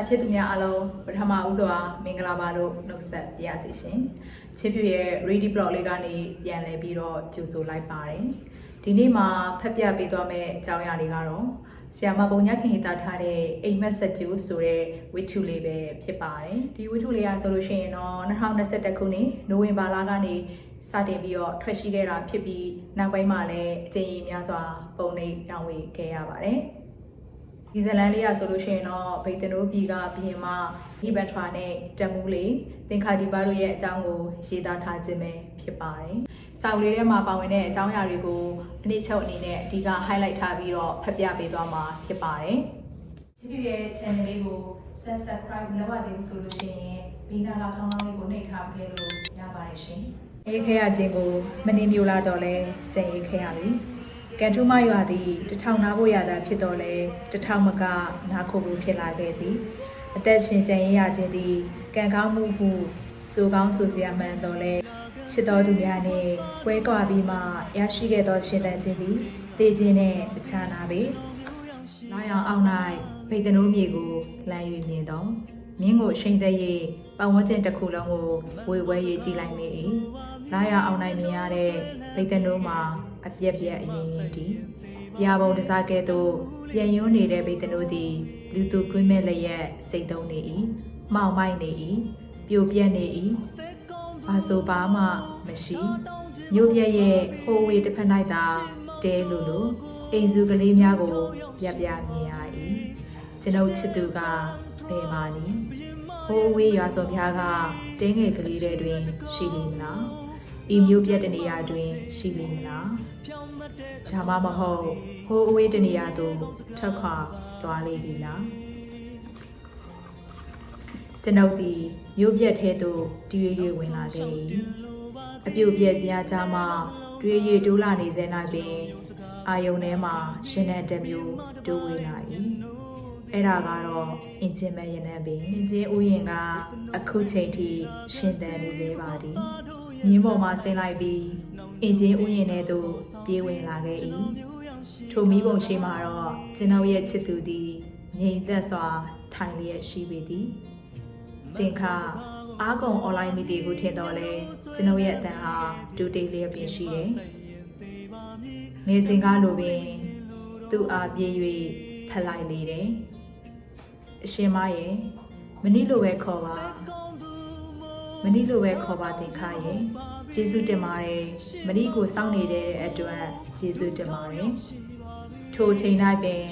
စာချစ်သူများအားလုံးပထမဦးစွာမင်္ဂလာပါလို့နှုတ်ဆက်ပါရစေရှင်ချစ်ပြရဲ့ ready blog လေးကနေပြန်လည်ပြီးတော့ကြိုဆိုလိုက်ပါတယ်ဒီနေ့မှာဖက်ပြပေးသွားမယ့်အကြောင်းအရာတွေကတော့ဆီယာမပုံညခင်တာထားတဲ့အိမ်မက်ဆက်ကျူဆိုတဲ့ဝိထုလေးပဲဖြစ်ပါတယ်ဒီဝိထုလေးကဆိုလို့ရှိရင်တော့2021ခုနှစ်နိုဝင်ဘာလကနေစတင်ပြီးတော့ထွက်ရှိခဲ့တာဖြစ်ပြီးနောက်ပိုင်းမှာလည်းအကြိမ်ကြီးများစွာပုံနေပြောင်းဝေခဲ့ရပါတယ် ဒီဇလန်လေးရဆိုလို့ရှိရင်တော့ဗိတ်တနိုးပြည်ကဘီရင်မဒီဘန်ထွာနဲ့တမူးလေးသင်္ခါဒီပါတို့ရဲ့အကြောင်းကိုရေးသားထားခြင်းပဲဖြစ်ပါတယ်။စာအုပ်လေးထဲမှာပါဝင်တဲ့အကြောင်းအရာတွေကိုအနည်းချုပ်အနေနဲ့အဓိက highlight ထားပြီးတော့ဖတ်ပြပေးသွားမှာဖြစ်ပါတယ်။ဒီပြရဲ့ channel လေးကို subscribe မလုပ်ရသေးဘူးဆိုလို့ရှိရင်ဘီနာလာခေါင်းလောင်းလေးကိုနှိပ်ထားပေးလို့ရပါတယ်ရှင်။ရေးခဲ့ရခြင်းကိုမနေမျိုးလာတော့လဲစင်ရေးခဲ့ရပြီ။ ကံထူးမရွာသည်တထောင်နာဖို့ရတာဖြစ်တော်လဲတထောင်မကနာခုမှုဖြစ်လာခဲ့သည်အသက်ရှင်ကျန်ရရခြင်းသည်ကံကောင်းမှုဟုဆိုကောင်းဆိုစရာမှန်တော်လဲချစ်တော်သူများနှင့်ပွဲကွာပြီးမှရရှိခဲ့သောရှင်တန်ခြင်းသည်တည်ခြင်းနှင့်အချာနာပေလာရောင်အောင်၌ဗိတ်တနိုးမြေကိုလမ်း၍မြင်တော်မြင်းကိုရှိန်သက်၍ပတ်ဝန်းကျင်တစ်ခုလုံးကိုဝေဝဲ၍ကြည်လိုက်မိ၏လာရောင်အောင်၌မြင်ရတဲ့ဗိတ်တနိုးမှာ အပြက်ပြက်အရင်ရင်တည်ပြာပုံတစားကဲ့သို့ပြန်ယွန်းနေတဲ့ဗိတ်တနိုးသည်လူသူကွင်းမဲ့လျက်စိတ်သုံးနေ၏မောင်မိုက်နေ၏ပြိုပြက်နေ၏ဘာဆိုဘာမှမရှိမြို့ပြက်ရဲ့ဟိုဝေတစ်ဖက်၌သာတဲလိုလိုအိမ်စုကလေးများကိုပြပြမြင်ရ၏ကျွန်ုပ်ချစ်သူကဘယ်မှာနည်းဟိုဝေးရွာစုံပြားကတင်းငယ်ကလေးတွေတွင်ရှိနေမလား ဤမျိုးပြက်တဲ့နေရာတွင်ရှိနေမလားဒါမှမဟုတ်ဟိုအဝေးတနေရာသို့ထွက်ခွာသွားလေပြီလားကျွန်ုပ်သည်မျိုးပြက်ထဲသို့တရွေ့ရွေ့ဝင်လာခဲ့၏အပြုတ်ပြက်ပြားကြမှတွေးရတိုးလာနေစေ၌ပင်အာယုန်ထဲမှာရှင်တဲ့တစ်မျိုးတိုးဝေးလာ၏အဲ့ဒါကတော့အင်ဂျင်မဲရနံပင်အင်ဂျင်ဥယျင်ကအခုချိန်ထိရှင်သန်နေသေးပါသည် မြင်းပေါ်မှာဆင်းလိုက်ပြီးအင်ဂျင်ဥယျင်ထဲသို့ပြေးဝင်လာခဲ့၏ထိုမီးပုံရှိမှတော့ကျွန်ုပ်ရဲ့ချစ်သူသည်ငြိမ်သက်စွာထိုင်လျက်ရှိပေသည်သင်္ခါအားကုန်အွန်လိုင်းမီတီကိုထင်တော်လဲကျွန်ုပ်ရဲ့အတန်ဟာဒူတေးလျက်ပင်ရှိတယ်။နေစဉ်ကားလိုပင်သူ့အားပြေး၍ဖက်လိုက်လေတယ်။အရှင်မရဲ့မနိလိုပဲခေါ်ပါ မနိလိုပဲခေါ်ပါသင်္ခါရဲ့ကျေးဇူးတင်ပါတယ်မနိကိုစောင့်နေတဲ့အတွက်ကျေးဇူးတင်ပါတယ်ထိုအချိန်တိုင်းပင်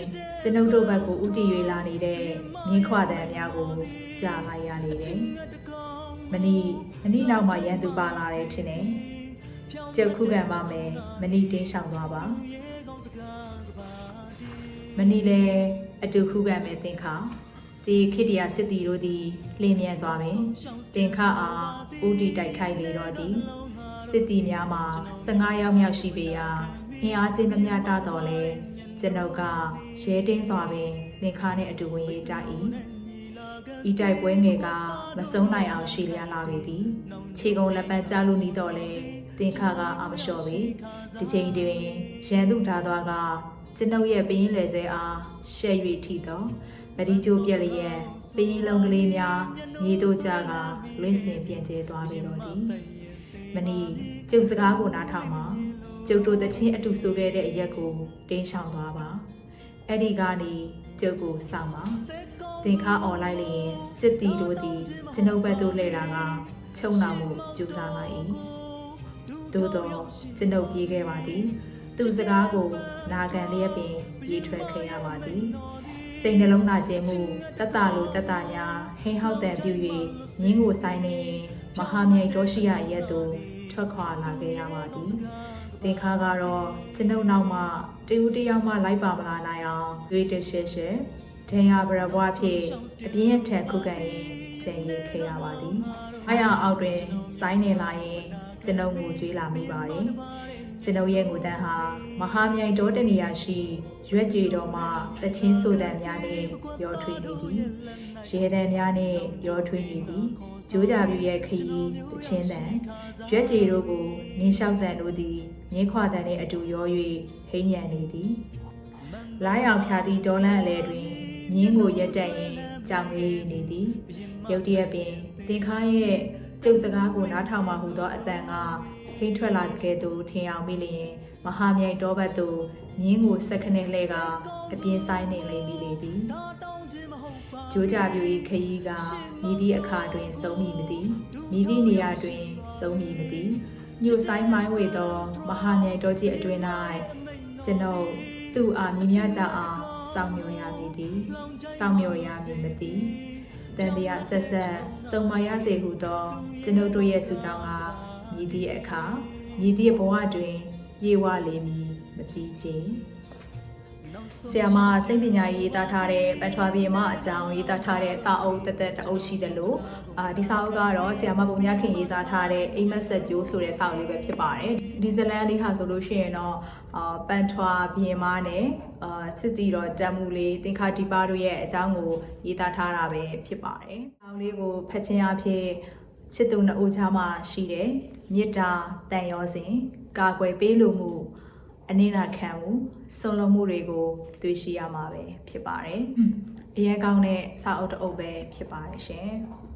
ကျွန်ုပ်တို့ဘက်ကိုဥတီ၍လာနေတဲ့မြင်းခွာတန်များကိုကြားလိုက်ရနေတယ်မနိမနိနောက်မှာရန်သူပါလာတယ်ထင်တယ်ကျုပ်ခုခံပါမယ်မနိတင်းရှောင်သွားပါမနိလည်းအတူခုခံမယ်သင်္ခါ ဒီခိတ္တရာစစ်တီတို့သည်လင်းမြန်စွာပင်တင်ခအားဥတီတိုက်ခိုက်လေတော့သည်စစ်တီများမှာ15ယောက်မြောက်ရှိပေရာအင်အားချင်းမမျှတတော့လဲကျွန်ုပ်ကရဲတင်းစွာပင်သင်္ခါနှင့်အတူဝင်ရေးကြ၏ဤတိုက်ပွဲငယ်ကမဆုံးနိုင်အောင်ရှိလျားလာပေသည်ခြေကုံလက်ပံကြားလို့နီးတော့လဲသင်္ခါကအာမလျှော့ပေဒီချိန်တွင်ရန်သူဓာသွားကကျွန်ုပ်ရဲ့ပင်းလဲစဲအားရှက်၍ထိတော့ ပဒီကျိုးပြက်လျက်ပင်းလုံးကလေးများမြေတို့ကြကလွင့်စင်ပြန့်ကျဲသွားပြီတော့သည်မနီကျုပ်စကားကိုနားထောင်ပါကျုပ်တို့တချင်းအတူဆိုခဲ့တဲ့အရက်ကိုတင်းရှောင်သွားပါအဲ့ဒီကနေကျုပ်ကိုစောင့်ပါသင်္ခါអော်လိုက်လျင်စစ်တီတို့သည်ကျွန်ုပ်ဘက်သို့လှည့်တာကချုံနာမှုကြိုးစားလိုက်၏သို့တော့ကျွန်ုပ်ပြေးခဲ့ပါသည် သူစကားကိုနာခံလျက်ပင်ပြေးထွက်ခဲ့ရပါသည် စိတ်နှလုံးနာကျင်မှုတတလိုတတညာဟင်းဟောက်တန်ပြူ၍ငင်းကိုဆိုင်နေမဟာမြိုင်တော်ရှိရရက်သို့ထွက်ခွာလာခဲ့ရပါသည်သင်္ခါကတော့ကျွန်ုပ်နောက်မှတဦးတယောက်မှလိုက်ပါမလာနိုင်အောင်ရွေးတရှက်ရှက်ဒဏ်ရာပရဘွားဖြင့်အပြင်းအထန်ခုခံရင်ကျန်ရခဲ့ရပါသည်။အားရအောက်တွင်စိုင်းနေလာရင်ကျွန်ုပ်ငိုကြွေးလာမိပါတယ်။ ကျွန်ုပ်ရဲ့ငိုတန်းဟာမဟာမြိုင်တောတနေရာရှိ ရွက်ကြည်တော်မှတချင်းဆိုတန်များနှင့်ရောထွေးနေသည်။ရဲတန်များနှင့်ရောထွေးနေသည်။ကျိုးကြပြူရဲ့ခရီးတချင်းတန်ရွက်ကြည်တို့ကိုနင်းလျှောက်တန်တို့သည်ငင်းခွာတန်နှင့်အတူရော၍ဟိမ့်ညံနေသည်။လာရောက်ဖြာသည့်ဒေါ်လန်အလဲတွင်မြင်းကိုရက်တက်ရင်ကြောင်လေးနေသည်ရုတ်တရက်ပင်သင်္ခါရဲ့ကျုပ်စကားကိုနားထောင်မှဟူသောအတန်က ဟိမ့်ထွက်လာတဲ့ကဲ့သို့ထင်အောင်မိလျင်မဟာမြိုင်တော်ဘတ်သို့မြင်းကိုစက္ကနဲ့လှဲကအပြင်းဆိုင်နေလိမ့်မိလေသည်ကြိုးကြပြူ၏ခရီးကမိသည့်အခါတွင်ဆုံးမိမသည်မိသည့်နေရာတွင်ဆုံးမိမသည်ညိုဆိုင်မိုင်းဝေသောမဟာမြိုင်တော်ကြီးအတွင်၌ကျွန်ုပ်သူ့အားမြင်မြကြအောင်စောင့်မျှော်ရမည်သည်စောင့်မျှော်ရမည်မသည်တန်တရားဆက်ဆက်စုံမရစေဟုသောကျွန်ုပ်တို့ရဲ့ဆုတောင်းက မြည်သည့်အခါမြည်သည့်ဘဝတွင်ပြေဝလေမည်မသိချေဆရာမစိတ်ပညာရေးတားထားတဲ့ပထဝီမအကြောင်းရေးသားထားတဲ့စာအုပ်တက်တက်တအုပ်ရှိတယ်လို့အာဒီစာအုပ်ကတော့ဆရာမပုံမြခင်ရေးသားထားတဲ့အိမ်မက်ဆက်ကျိုးဆိုတဲ့စာအုပ်လေးပဲဖြစ်ပါတယ်ဒီဇလန်လေးဟာဆိုလို့ရှိရင်တော့အာပန်ထွာဘီယမားနဲ့အာစစ်တီတော့တမ်မူလေးသင်္ခါတီပါတို့ရဲ့အကြောင်းကိုရေးသားထားတာပဲဖြစ်ပါတယ်စာအုပ်လေးကိုဖတ်ခြင်းအဖြစ် ချစ်သူနှစ်ဦးချားမှရှိတယ်မေတ္တာတန်ရောစဉ်ကာကွယ်ပေးလိုမှုအနစ်နာခံမှုဆုံးလုံးမှုတွေကိုတွေ့ရှိရမှာပဲဖြစ်ပါတယ်။အရေးကောင်းတဲ့စာအုပ်တစ်အုပ်ပဲဖြစ်ပါတယ်ရှင်။